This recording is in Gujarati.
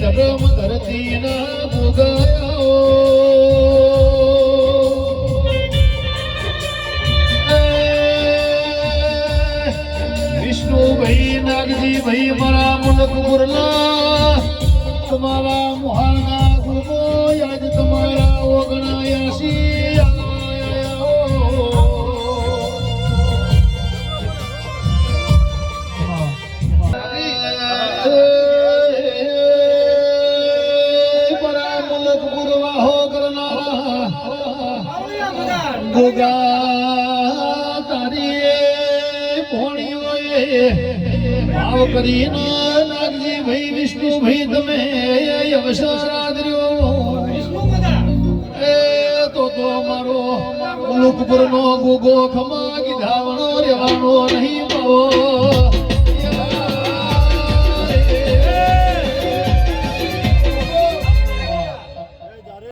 ધર્મ ધરતી ના ભાઈ નાગજી ભાઈ મારા મુલક ગુરના તમારા મુહાના ગોગા તારી ભોણીઓએ ભાવ કરીને નાગજી, ભાઈ વિષ્ણુ, ભાઈ તમે અવસર આદર્યો એ તો તો મારો મુલુકપુરનો ગોગો ખમા કીધાવણો રહેવાનો નહીં પાવો.